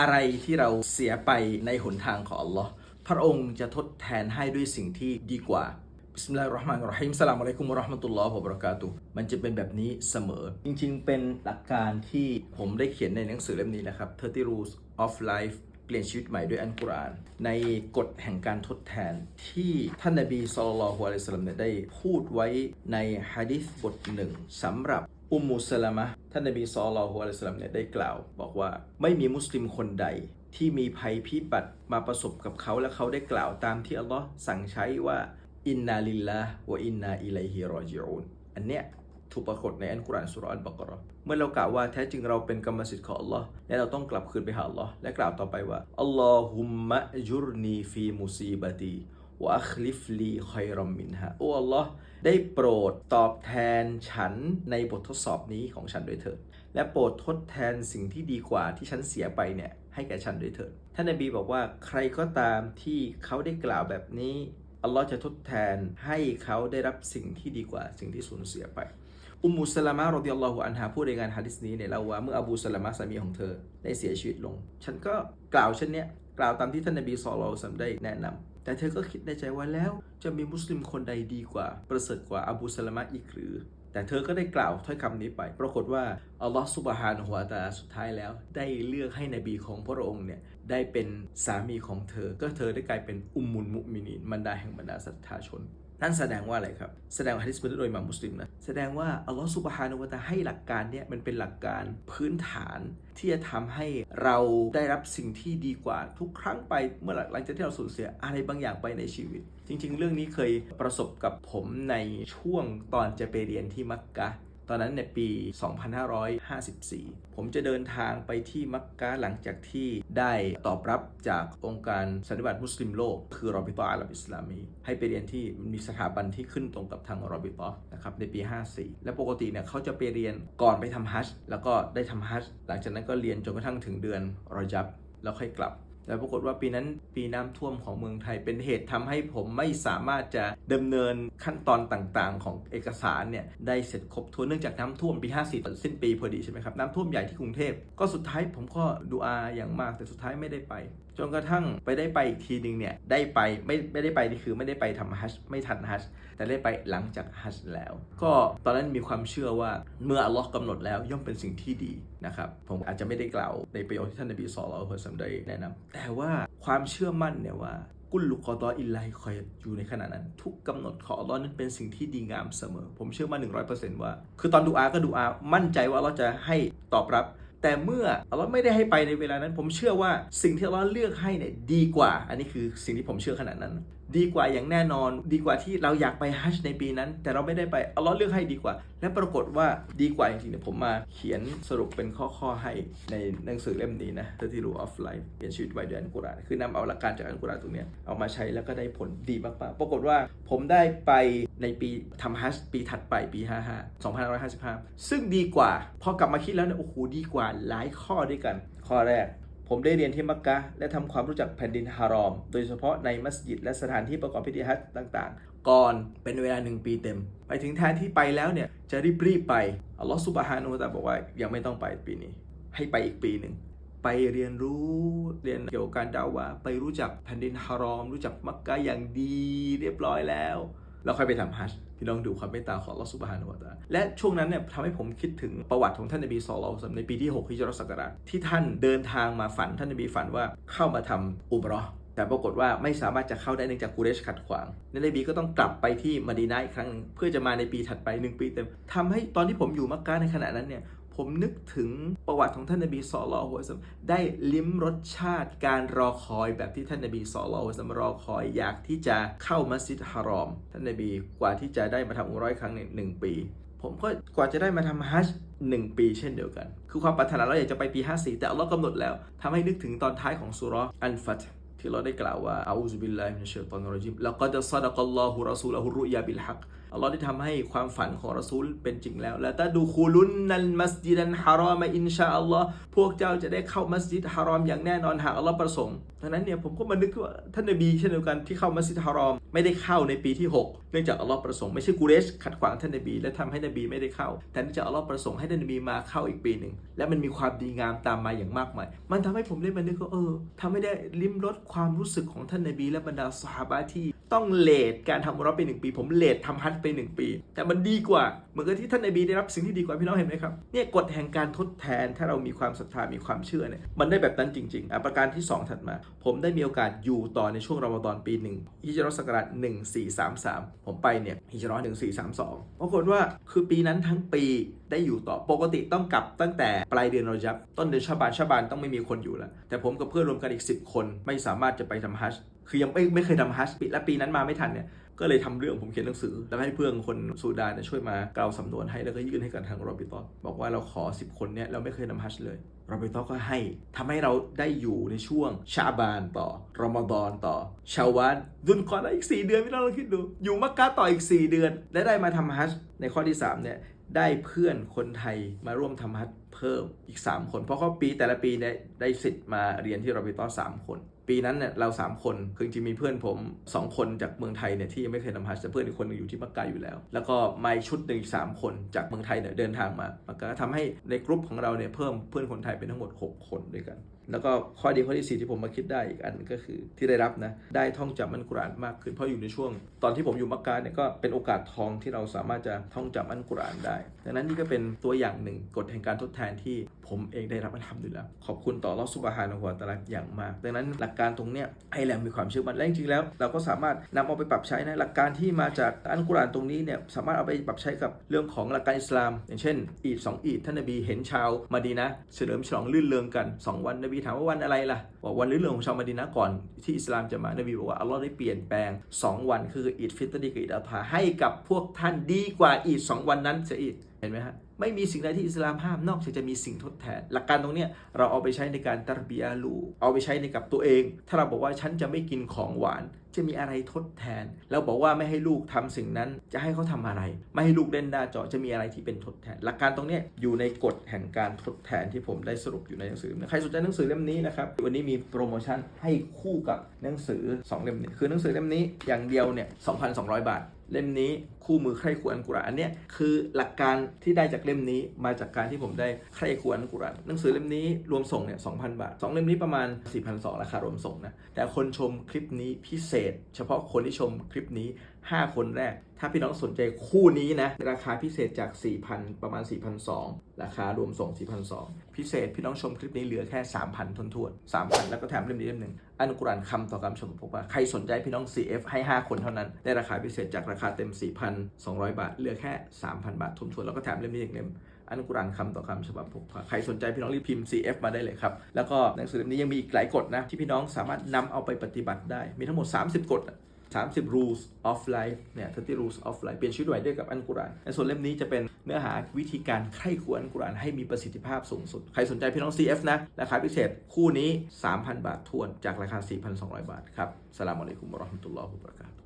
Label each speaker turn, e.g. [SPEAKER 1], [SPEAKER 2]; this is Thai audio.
[SPEAKER 1] อะไรที่เราเสียไปในหนทางของอัลลอฮ์พระองค์จะทดแทนให้ด้วยสิ่งที่ดีกว่าบิสมิลลาฮิรเราะห์มานิรเราะฮีมสลามอะลัยกุมวะเราะห์มะตุลลอฮ์วะบะเราะกาตุมันจะเป็นแบบนี้เสมอ จริงๆ เป็นหลักการที่ผมได้เขียนในหนังสือเล่มนี้นะครับ30 Rules of Life เปลี่ยนชีวิตใหม่ด้วยอันกุรอาน ในกฎแห่งการทดแทนที่ท่านนบีศ็อลลัลลอฮุอะลัยฮิวะซัลลัมเนี่ยได้พูดไว้ในฮะดิษบทหนึ่งสำหรับอุมมุสลามะท่านนบีศ็อลลัลลอฮุอะลัยฮิวะซัลลัมเนี่ยได้กล่าว บอกว่าไม่มีมุสลิมคนใดที่มีภัยพิบัติมาประสบกับเขาและเขาได้กล่าวตามที่อัลลอฮ์สั่งใช้ว่าอินนาลิลลาห์วะอินนาอิลัยฮิรอจิอูนอันเนี้ย ถูกปรากฏในอันกุรอานสุรอันบักราะห์เมื่อเรากล่าวว่าแท้จริงเราเป็นกรรมสิทธิ์ของอัลลอฮ์และเราต้องกลับคืนไปหาอัลลอฮ์และกล่าวต่อไปว่าอัลลอฮุมมะจุรนีฟีมุซีบตีวะอัคลิฟลีคอยรอมมินฮะโอ้อัลลอฮ์ได้โปรดตอบแทนฉันในบททดสอบนี้ของฉันด้วยเถิดและโปรดทดแทนสิ่งที่ดีกว่าที่ฉันเสียไปเนี่ยให้แก่ฉันด้วยเถิดท่านนบีบอกว่าใครก็ตามที่เขาได้กล่าวแบบนี้อัลลอฮ์จะทดแทนให้เขาได้รับสิ่งที่ดีกว่าสิ่งที่สูญเสียไป อุมมุสลามะรอดิยัลลอฮุอันฮาพูดในงานฮะดิษนี้เนี่ยเล่าว่าเมื่ออบูสลามะสามีของเธอได้เสียชีวิตลง ฉันก็กล่าวเช่นเนี้ยกล่าวตามที่ท่านนบีศ็อลลสัมได้แนะนำแต่เธอก็คิดในใจว่าแล้วจะมีมุสลิมคนใดดีกว่า ประเสริฐกว่าอบูสลามะอีกหรือ แต่เธอก็ได้กล่าวถ้อยคำนี้ไป ปรากฏว่าอัลลอฮฺสุบฮานะฮูวตะอาลาสุดท้ายแล้ว ได้เลือกให้นบีของพระองค์เนี่ยได้เป็นสามีของเธอ ก็เธอได้กลายเป็นอุมมุลมุมินีนบรรดาแห่งบรรดาศรัทธาชน นั่นแสดงว่าอะไรครับ แสดงว่าฮะดิษบันทึกโดยหม่ามุสลิมนะ แสดงว่าอัลลอฮฺสุบฮานุวะตาลาให้หลักการเนี่ยมันเป็นหลักการพื้นฐาน ที่จะทำให้เราได้รับสิ่งที่ดีกว่าทุกครั้งไปเมื่อหลังจากที่เราสูญเสียอะไรบางอย่างไปในชีวิต จริง ๆ เรื่องนี้เคยประสบกับผมในช่วงตอนจะไปเรียนที่มักกะ ตอนนั้นในปี 2554 ผมจะเดินทางไปที่มักกะหลังจากที่ได้ตอบรับจากองค์การสันนิบาตมุสลิมโลก คือรอบิตออาหรับอิสลามี ให้ไปเรียนที่มีสถาบันที่ขึ้นตรงกับทางรอบิตอนะครับในปี 54 และปกติเนี่ยเขาจะไปเรียนก่อนไปทำฮัจญ์แล้วก็ได้ทำฮัจญ์หลังจากนั้นก็เรียนจนกระทั่งถึงเดือนรอยับแล้วค่อยกลับ แต่ปรากฏว่าปีนั้นปีน้ำท่วมของเมืองไทยเป็นเหตุทำให้ผมไม่สามารถจะดำเนินขั้นตอนต่างๆ ของเอกสารเนี่ยได้เสร็จครบถ้วนเนื่องจากน้ำท่วมปี 54ตอนสิ้นปีพอดีใช่ไหมครับน้ำท่วมใหญ่ที่กรุงเทพก็สุดท้ายผมก็ดูอาอย่างมากแต่สุดท้ายไม่ได้ไป จนกระทั่งไปได้ไปอีกทีหนึ่งเนี่ยได้ไปไม่ไม่ได้ไปนี่คือไม่ได้ไปทำฮัจไม่ทันฮัจแต่ได้ไปหลังจากฮัจแล้ว ก็ตอนนั้นมีความเชื่อว่าเมื่ออัลลอฮ์กำหนดแล้วย่อมเป็นสิ่งที่ดีนะครับผมอาจจะไม่ได้กล่าวในประโยชน์ที่ท่านนบีศ็อลอฮุอะลัยฮิวะซัลลัมได้แนะนำแต่ว่าความเชื่อมั่นเนี่ยว่ากุลลุกอตออิลไลคอยอยู่ในขณะนั้น ทุกกำหนดของอัลลอฮ์นั้นเป็นสิ่งที่ดีงามเสมอ ผมเชื่อมั่น100%ว่า คือตอนดูอาก็ดูอามั่นใจว่าอัลลอฮ์จะให้ตอบรับ แต่เมื่ออัลลอฮ์ไม่ได้ให้ไปในเวลานั้น ผมเชื่อว่าสิ่งที่อัลลอฮ์เลือกให้เนี่ยดีกว่า อันนี้คือสิ่งที่ผมเชื่อขนาดนั้น ดีกว่าอย่างแน่นอน ดีกว่าที่เราอยากไปฮัจในปีนั้น แต่เราไม่ได้ไปเอัลลอเลือกให้ดีกว่า และปรากฏว่าดีกว่าจริงๆเนี่ยผมมาเขียนสรุปเป็นข้อๆให้ในหนังสือเล่มนี้นะ 30 Rule of Life เปลี่ยนชีวิตไว้ด้วยอันกุรานคือนำเอาหลักการจากอันกุรานตรงเนี้ยเอามาใช้แล้วก็ได้ผลดีมากๆปรากฏว่าผมได้ไปในปีทำฮัจปีถัดไปปี 55 2555 ซึ่งดีกว่า พอกลับมาคิดแล้วเนี่ยโอ้โหดีกว่าหลายข้อด้วยกัน ข้อแรก ผมได้เรียนที่มักกะและทำความรู้จักแผ่นดินฮารอม โดยเฉพาะในมัสยิดและสถานที่ประกอบพิธีฮัจญ์ต่างๆ ก่อนเป็นเวลาหนึ่งปีเต็ม ไปถึงแทนที่ไปแล้วเนี่ย จะรีบๆไป อัลลอฮฺสุบฮานุตะอาบอกว่ายังไม่ต้องไปปีนี้ ให้ไปอีกปีหนึ่ง ไปเรียนรู้เรียนเกี่ยวกับการดาวะไปรู้จักแผ่นดินฮารอม รู้จักมักกะอย่างดีเรียบร้อยแล้วแล้วค่อยไปทำฮัจญ์ พี่น้องดูความเมตตาของอัลอสุบฮานุวัตาและช่วงนั้นเนี่ยทำให้ผมคิดถึงประวัติของท่านนบีสอลลัลลอสในปีที่6ฮิจรัสศักราชที่ท่านเดินทางมาฝันท่านนบีฝันว่าเข้ามาทำอุมรอแต่ปรากฏว่าไม่สามารถจะเข้าได้เนื่องจากกูเรชขัดขวางนนบีก็ต้องกลับไปที่มดีนาอีกครั้งหนึงเพื่อจะมาในปีถัดไปหนึ่งปีเต็มทำให้ตอนที่ผมอยู่มักกะในขณะนั้นเนี่ย ผมนึกถึงประวัติของท่านนบีศ็อลลัลลอฮุอะลัวะซัมได้ลิ้มรสชาติการรอคอยแบบที่ท่านนบีศ็อลลัลลอฮุอะลัวะซัมรอคอยอยากที่จะเข้ามัสยิดฮารอม ท่านนบีกว่าที่จะได้มาทำอุมราะห์อีกครั้งหนึ่งหนึ่งปี ผมก็กว่าจะได้มาทำฮัจญ์หนึ่งปีเช่นเดียวกัน คือความปรารถนาเราอยากจะไปปี 54 แต่อัลลอฮ์กำหนดแล้วทำให้นึกถึงตอนท้ายของสุเราะห์อันฟัตที่เราได้กล่าวว่าอาอูซุบิลลาฮิมินัชชัยฏอนรจิมและกัดซะดะกัลลอฮุรอซูลฮุรุยาบิลฮัก อัลลอฮ์ได้ทำให้ความฝันของรอซูลเป็นจริงแล้ว และถ้าดูคูลุนนัลมัสยิดันฮารอมอินชาอัลลอฮ์พวกเจ้าจะได้เข้ามัสยิดฮารอมอย่างแน่นอนหากอัลลอฮ์ประสงค์ดังนั้นเนี่ยผมก็มานึกว่าท่านนบีเช่นเดียวกันที่เข้ามัสยิดฮารอมไม่ได้เข้าในปีที่ 6 เนื่องจากอัลลอฮ์ประสงค์ไม่ใช่กูเรชขัดขวางท่านนบี และทำให้นบีไม่ได้เข้า แต่เนื่องจากอัลลอฮ์ประสงค์ให้ท่านนบีมาเข้าอีกปีหนึ่งและมันมีความดีงามตามมาอย่างมากมาย มันทำให้ผมได้มานึกว่าเออทำให้ได้ลิ้มรสความรู้สึกของท่านนบี และบรรดาสหาบะที่ ต้องเลทการทำอุราะห์ไปหนึ่งปี ผมเลททำฮัจญ์ไปหนึ่งปี แต่มันดีกว่า เหมือนกับที่ท่านนบีได้รับสิ่งที่ดีกว่าพี่น้องเห็นไหมครับเนี่ยกฎแห่งการทดแทนถ้าเรามีความศรัทธามีความเชื่อเนี่ยมันได้แบบนั้นจริงๆอะประการที่สองถัดมา ผมได้มีโอกาสอยู่ต่อในช่วงรอมฎอนปีหนึ่งฮิจรัสศักราช1433 ผมไปเนี่ยฮิจรัส1432ปรากฏว่าคือปีนั้นทั้งปีได้อยู่ต่อปกติต้องกลับตั้งแต่ปลายเดือนรอยับต้นเดือนชาบานชาบานต้องไม่มีคนอยู่แล้วแต่ผมกับเพื่อนรวมกันอีก 10 คนไม่สามารถจะไปทำฮัจ คือยังไม่ไม่เคยทำฮัจญ์ปีและปีนั้นมาไม่ทันเนี่ยก็เลยทำเรื่องผมเขียนหนังสือ แล้วให้เพื่อนคนซูดานช่วยมากล่าวสำนวนให้แล้วก็ยื่นให้กับทางโรบิตอบอกว่าเราขอ 10 คนเนี่ยเราไม่เคยนำฮัจญ์เลยโรบิตอก็ให้ทำให้เราได้อยู่ในช่วงชาบานต่อรอมฎอนต่อ ชาวานดุนก่อนอีก 4 เดือนพี่น้องลองคิดดู อยู่มักกะต่ออีก 4 เดือน และได้มาทำฮัจญ์ในข้อที่3เนี่ย ได้เพื่อนคนไทยมาร่วมทำฮัจญ์เพิ่มอีก 3 คน เพราะเขาปีแต่ละปีได้ได้สิทธิ์มาเรียนที่โรบิตอสามคน ปีนั้นเนี่ยเรา 3 คนคือจริงมีเพื่อนผม 2 คนจากเมืองไทยเนี่ยที่ยังไม่เคยทำฮัจญ์แต่เพื่อนอีกคนหนึงอยู่ที่มักกะอยู่แล้ว แล้วก็มาชุดหนึ่งอีกสามคนจากเมืองไทยเนี่ยเดินทางมามักกะทำให้ในกลุ่มของเราเนี่ยเพิ่มเพื่อนคนไทยเป็นทั้งหมด 6 คนด้วยกัน แล้วก็ข้อดีข้อที่ 4 ที่ผมมาคิดได้อีกอันก็คือที่ได้รับนะได้ท่องจำอันกุรอานมากขึ้นเพราะอยู่ในช่วง ตอนที่ผมอยู่มักกะเนี่ยก็เป็นโอกาสทองที่เราสามารถจะท่องจำอันกุรอานได้ดังนั้นนี่ก็เป็นตัวอย่างหนึ่งกฎแห่งการทดแทนที่ผมเองได้รับอันทำอยู่แล้วขอบคุณต่อรอสุบฮานะฮูวตะอาลาอย่างมาก ดังนั้นหลักการตรงเนี้ยให้แรงมีความเชื่อมั่นและจริงๆแล้ว เราก็สามารถนำเอาไปปรับใช้นะหลักการที่มาจากอันกุรอานตรงนี้เนี่ยสามารถเอาไปปรับใช้กับเรื่องของหลักการอิสลาม อย่างเช่นอีดสองอีดท่านนบีเห็นชาวมาดีนะเฉลิมฉลองลื่นเริงกันสองวันนบีถามว่าวันอะไรล่ะบอกวันรื่นเริงของชาวมาดีนะก่อนที่อิสลามจะมานบีบอกว่าอัลลอฮ์ได้เปลี่ยนแปลงสองวันคืออีดฟิตรกับอีดอัลฮาให้กับพวกท่านดีกว่าอีดสองวันนั้นจะอีกเห็นไหมฮะ ไม่มีสิ่งใดที่อิสลามห้ามนอกจากจะมีสิ่งทดแทน หลักการตรงนี้เราเอาไปใช้ในการตรบียาลูเอาไปใช้ในกับตัวเอง ถ้าเราบอกว่าฉันจะไม่กินของหวาน จะมีอะไรทดแทนเราบอกว่าไม่ให้ลูกทำสิ่งนั้นจะให้เขาทำอะไร ไม่ให้ลูกเล่นหน้าจอจะมีอะไรที่เป็นทดแทน หลักการตรงนี้อยู่ในกฎแห่งการทดแทนที่ผมได้สรุปอยู่ในหนังสือใครสนใจหนังสือเล่มนี้นะครับวันนี้มีโปรโมชั่นให้คู่กับหนังสือสองเล่มนี้คือหนังสือเล่มนี้อย่างเดียวเนี่ย2,200 บาท เล่มนี้คู่มือใครควรอันกุรอานอันเนี้ยคือหลักการที่ได้จากเล่มนี้มาจากการที่ผมได้ใครควรอันกุรอานหนังสือเล่มนี้รวมส่งเนี่ยสองพันบาทสองเล่มนี้ประมาณ 4,200ราคารวมส่งนะแต่คนชมคลิปนี้พิเศษ เฉพาะคนที่ชมคลิปนี้ 5 คนแรก ถ้าพี่น้องสนใจคู่นี้นะ ราคาพิเศษจาก 4,000 ประมาณ 4,200 ราคารวมส่ง 4,200 พิเศษพี่น้องชมคลิปนี้เหลือแค่ 3,000ทวน3,000 แล้วก็แถมเล่มนี้เล่มหนึ่งอันกุรอานคำต่อคำชมผมว่าใครสนใจพี่น้อง CF ให้ 5 คนเท่านั้น ได้ราคาพิเศษจากราคาเต็ม 4,200 บาท เหลือแค่ 3,000 บาททวนแล้วก็แถมเล่มนี้อีกเล่มอันกุรอานคำต่อคำฉบับผมใครสนใจพี่น้องรีบพิมพ์ CF มาได้เลยครับ แล้วก็หนังสือเล่มนี้ยังมีอีกหลายกฎนะที่พี่น้องสามารถนำเอาไปปฏิบัติได้ มีทั้งหมด 30 กฎ 30 rules of life เนี่ย30 rules of life เปลี่ยนชีวิตใหม่ด้วยกับอันกุรานในส่วนเล่มนี้จะเป็นเนื้อหาวิธีการไข้ควรอันกุรานให้มีประสิทธิภาพสูงสุด ใครสนใจพี่น้อง CF นะ ราคาพิเศษคู่นี้ 3,000 บาททวนจากราคา 4,200 บาทครับสลามอะลัยกุมวะราะห์มะตุลลอฮ์วะบะเราะกาตุ